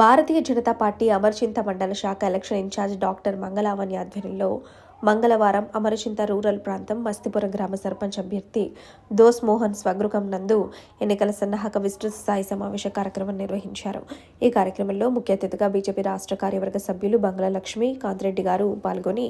భారతీయ Janata party అమర్చింత మండల శాఖ election incharge doctor మంగళావని ఆధ్వర్యంలో మంగళవారం అమరచింత రూరల్ ప్రాంతం మస్తిపురం గ్రామ సర్పంచ్ అభ్యర్థి దోస్ మోహన్ స్వగృహం నందు ఎన్నికల సన్నాహక విస్తృత స్థాయి సమావేశ కార్యక్రమం నిర్వహించారు. ఈ కార్యక్రమంలో ముఖ్య అతిథిగా బీజేపీ రాష్ట్ర కార్యవర్గ సభ్యులు బంగ్లా లక్ష్మి కాంతిరెడ్డి గారు పాల్గొని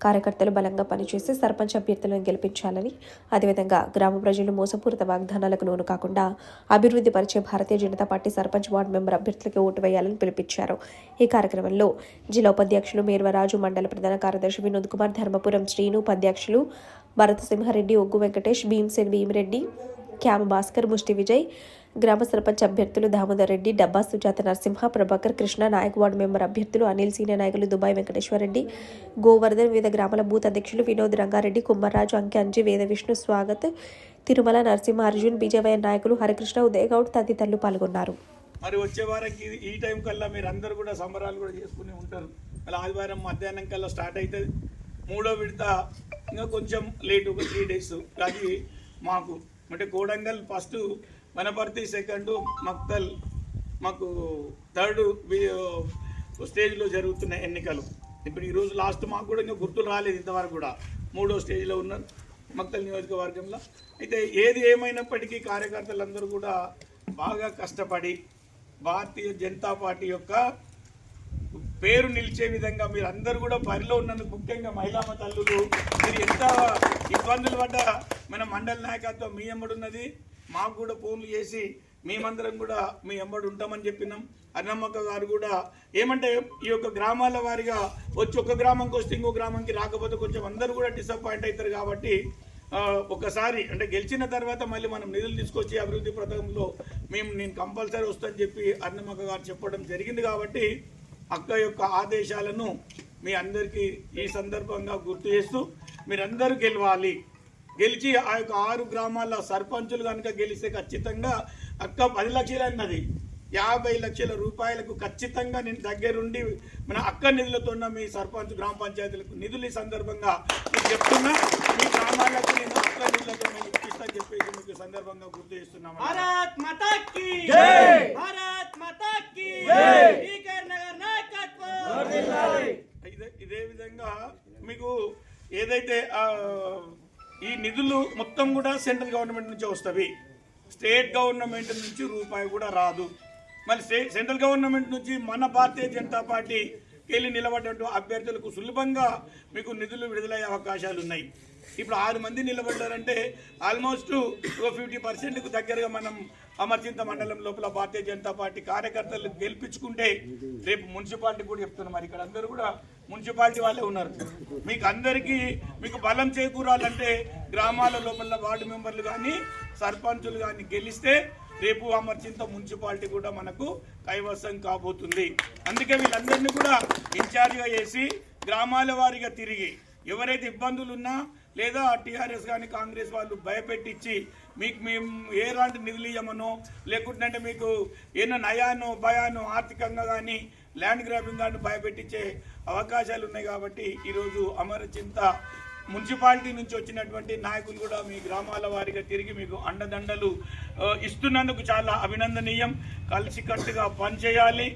కార్యకర్తలు బలంగా పనిచేసి సర్పంచ్ అభ్యర్థులను గెలిపించాలని అదేవిధంగా గ్రామ ప్రజలు మోసపూరిత వాగ్దానాలకు లోను కాకుండా అభివృద్ధి పరిచే Bharatiya Janata party sarpanch ward member అభ్యర్థులకు ఓటు వేయాలని పిలిపించారు. ఈ కార్యక్రమంలో జిల్లా ఉపాధ్యక్షులు మేర్వరాజు మండల ప్రధాన కార్యదర్శి వినోద్ కుమార్ ధర్మపురం శ్రీను ఉపాధ్యక్షులు భరతసింహారెడ్డి ఒగ్గు వెంకటేష్ భీమసేన్ భీమిరెడ్డి క్యామ భాస్కర్ ముష్టి విజయ్ గ్రామ సర్పంచ్ అభ్యర్థులు దామోదర్ రెడ్డి డబ్బా సుజాత నరసింహ ప్రభాకర్ కృష్ణ నాయక్ వార్డు మెంబర్ అభ్యర్థులు అనిల్ సీనియర్ నాయకులు దుబాయ్ వెంకటేశ్వర రెడ్డి గోవర్ధన్ వివిధ గ్రామాల బూత్ అధ్యక్షులు వినోద్ రంగారెడ్డి కుమ్మర్రాజు అంకె అంజి వేద విష్ణు స్వాగత్ తిరుమల నరసింహ అర్జున్ బీజేవై నాయకులు హరికృష్ణ ఉదయగౌడ్ తదితరులు పాల్గొన్నారు. మరి వచ్చే వారికి ఈ టైం కల్లా మీరు అందరూ కూడా సంబరాలు కూడా చేసుకుని ఉంటారు. మళ్ళీ ఆదివారం మధ్యాహ్నం కల్లా స్టార్ట్ అవుతుంది మూడో విడత ఇంకా కొంచెం లేట్ ఒక త్రీ డేస్ అది మాకు అంటే కోడంగల్ ఫస్ట్ వనపర్తి సెకండ్ మక్తల్ మాకు థర్డ్ స్టేజ్లో జరుగుతున్న ఎన్నికలు. ఇప్పుడు ఈరోజు లాస్ట్ మాకు కూడా ఇంకా గుర్తులు రాలేదు ఇంతవరకు కూడా. మూడో స్టేజ్లో ఉన్నారు మక్తల్ నియోజకవర్గంలో. అయితే ఏది ఏమైనప్పటికీ కార్యకర్తలందరూ కూడా బాగా కష్టపడి భారతీయ జనతా పార్టీ యొక్క పేరు నిలిచే విధంగా మీరు అందరూ కూడా పనిలో ఉన్నందుకు ముఖ్యంగా మహిళా తల్లులు మీరు ఎంత ఇబ్బందులు పడ్డా మన మండల నాయకత్వం మీ ఎంబడున్నది మాకు కూడా ఫోన్లు చేసి మేమందరం కూడా మీ ఎంబడి ఉంటామని చెప్పినాం. అన్నమ్మక్క గారు కూడా ఏమంటే ఈ యొక్క గ్రామాల వారిగా వచ్చి ఒక గ్రామంకి వస్తే ఇంకో గ్రామంకి రాకపోతే కొంచెం అందరూ కూడా డిసప్పాయింట్ అవుతారు కాబట్టి ఒకసారి అంటే గెలిచిన తర్వాత మళ్ళీ మనం నిధులు తీసుకొచ్చి అభివృద్ధి పథకంలో మేము నేను కంపల్సరీ వస్తానని చెప్పి అన్నమ్మక్క గారు చెప్పడం జరిగింది కాబట్టి అక్క యొక్క ఆదేశాలను మీ అందరికీ ఈ సందర్భంగా గుర్తు చేస్తూ మీరందరూ గెలవాలి. గెలిచి ఆ యొక్క ఆరు గ్రామాల సర్పంచులు కనుక గెలిస్తే ఖచ్చితంగా అక్క పది లక్షలు అన్నది. యాభై లక్షల రూపాయలకు ఖచ్చితంగా నేను దగ్గరుండి మన అక్క నిధులతో ఉన్న మీ సర్పంచ్ గ్రామ పంచాయతీలకు నిధులు ఈ సందర్భంగా చెప్తున్నా. మీ గ్రామాలకు నేను అక్క నిధులతో మేము ఇప్పిస్తా చెప్పేసి మీకు సందర్భంగా గుర్తు చేస్తున్నాం ఇదే ఇదే విధంగా మీకు ఏదైతే ఈ నిధులు మొత్తం కూడా సెంట్రల్ గవర్నమెంట్ నుంచి వస్తుంది స్టేట్ గవర్నమెంట్ నుంచి రూపాయి కూడా రాదు. మళ్ళీ స్టే సెంట్రల్ గవర్నమెంట్ నుంచి మన భారతీయ జనతా పార్టీ వెళ్ళి నిలబడ్డ అభ్యర్థులకు సులభంగా మీకు నిధులు విడుదలయ్యే అవకాశాలు ఉన్నాయి. ఇప్పుడు ఆరు మంది నిలబడ్డారంటే ఆల్మోస్ట్ ఒక ఫిఫ్టీ పర్సెంట్కు దగ్గరగా మనం అమర్చింత మండలం లోపల భారతీయ జనతా పార్టీ కార్యకర్తలు గెలిపించుకుంటే రేపు మున్సిపాలిటీ కూడా చెప్తున్నారు. మరి ఇక్కడ అందరూ కూడా మున్సిపాలిటీ వాళ్ళే ఉన్నారు. మీకు అందరికీ మీకు బలం చేకూరాలంటే గ్రామాల లోపల వార్డు మెంబర్లు కానీ సర్పంచులు కానీ గెలిస్తే రేపు అమర్చింత మున్సిపాలిటీ కూడా మనకు కైవసం కాబోతుంది. అందుకే వీళ్ళందరినీ కూడా ఇన్ఛార్జ్గా చేసి గ్రామాల వారిగా తిరిగి ఎవరైతే ఇబ్బందులు ఉన్నా లేదా టీఆర్ఎస్ కానీ కాంగ్రెస్ వాళ్ళు భయపెట్టించి మీకు మేము ఏ లాంటి నిధులు ఇవ్వమనో లేకుంటే మీకు ఏమో నయానో భయానో ఆర్థికంగా కానీ ల్యాండ్ గ్రాబింగ్ కానీ భయపెట్టించే అవకాశాలు ఉన్నాయి కాబట్టి ఈరోజు అమరచింత మున్సిపాలిటీ నుంచి వచ్చినటువంటి నాయకులు కూడా మీ గ్రామాల వారిగా తిరిగి మీకు అండదండలు ఇస్తున్నందుకు చాలా అభినందనీయం. కలిసికట్టుగా పనిచేయాలి.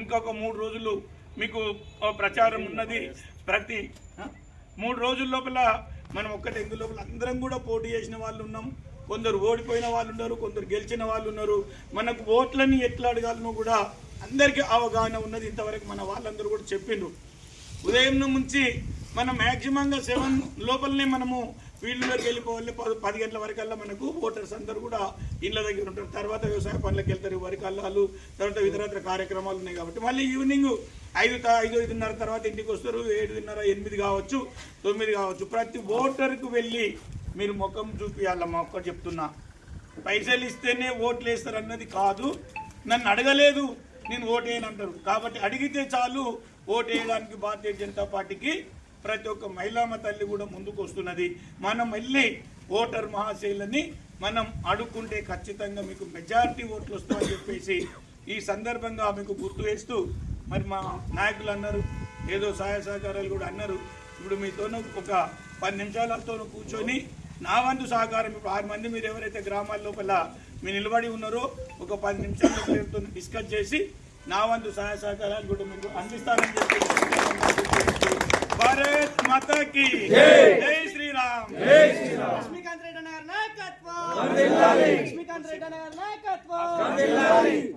ఇంకొక మూడు రోజులు మీకు ప్రచారం ఉన్నది. ప్రతి మూడు రోజుల లోపల మనం ఒక్కటి ఎందు లోపల అందరం కూడా పోటీ చేసిన వాళ్ళు ఉన్నాం. కొందరు ఓడిపోయిన వాళ్ళు ఉన్నారు కొందరు గెలిచిన వాళ్ళు ఉన్నారు. మనకు ఓట్లని ఎట్లా అడగాలనో కూడా అందరికీ అవగాహన ఉన్నది ఇంతవరకు మన వాళ్ళందరూ కూడా చెప్పిండ్రు. ఉదయం నుంచి మనం మ్యాక్సిమంగా సెవెన్ లోపలనే మనము ఫీల్డ్లోకి వెళ్ళిపోవాలి. పది పది గంటల వరకల్లా మనకు ఓటర్స్ అందరూ కూడా ఇళ్ళ దగ్గర ఉంటారు. తర్వాత వ్యవసాయ పనులకు వెళ్తారు. వరికల్లాలు తర్వాత ఇతరత్ర కార్యక్రమాలు ఉన్నాయి కాబట్టి మళ్ళీ ఈవినింగ్ ఐదు ఐదు ఐదున్నర తర్వాత ఇంటికి వస్తారు. ఏడున్నర ఎనిమిది కావచ్చు తొమ్మిది కావచ్చు. ప్రతి ఓటర్కు వెళ్ళి మీరు ముఖం చూపియాలమ్మా ఒక్కటి చెప్తున్నా. పైసలు ఇస్తేనే ఓట్లు వేస్తారు అన్నది కాదు. నన్ను అడగలేదు. నేను ఓటేయను అంటారు. కాబట్టి అడిగితే చాలు ఓటేయడానికి భారతీయ జనతా పార్టీకి ప్రతి ఒక్క మహిళామ తల్లి కూడా ముందుకు వస్తున్నది. మనం వెళ్ళి ఓటర్ మహాశైలని మనం అడుక్కుంటే ఖచ్చితంగా మీకు మెజారిటీ ఓట్లు వస్తామని చెప్పేసి ఈ సందర్భంగా మీకు గుర్తు వేస్తూ మరి మా నాయకులు అన్నారు ఏదో సహాయ సహకారాలు కూడా అన్నారు. ఇప్పుడు మీతోనూ ఒక పది నిమిషాలతో కూర్చొని నా వంతు సహకారం ఇప్పుడు ఆరు మంది మీరు ఎవరైతే గ్రామాల లోపల మీరు నిలబడి ఉన్నారో ఒక పది నిమిషాల పేరుతో డిస్కస్ చేసి నా వంతు సహాయ సహకారాలు కూడా మీకు అందిస్తానని చెప్పి మాతకి. జై. శ్రీరామ్. లక్ష్మీకాంత్ రెడ్డి గారి నాయకత్వం. లక్ష్మీకాంత్ రెడ్డి గారి నాయకత్వం.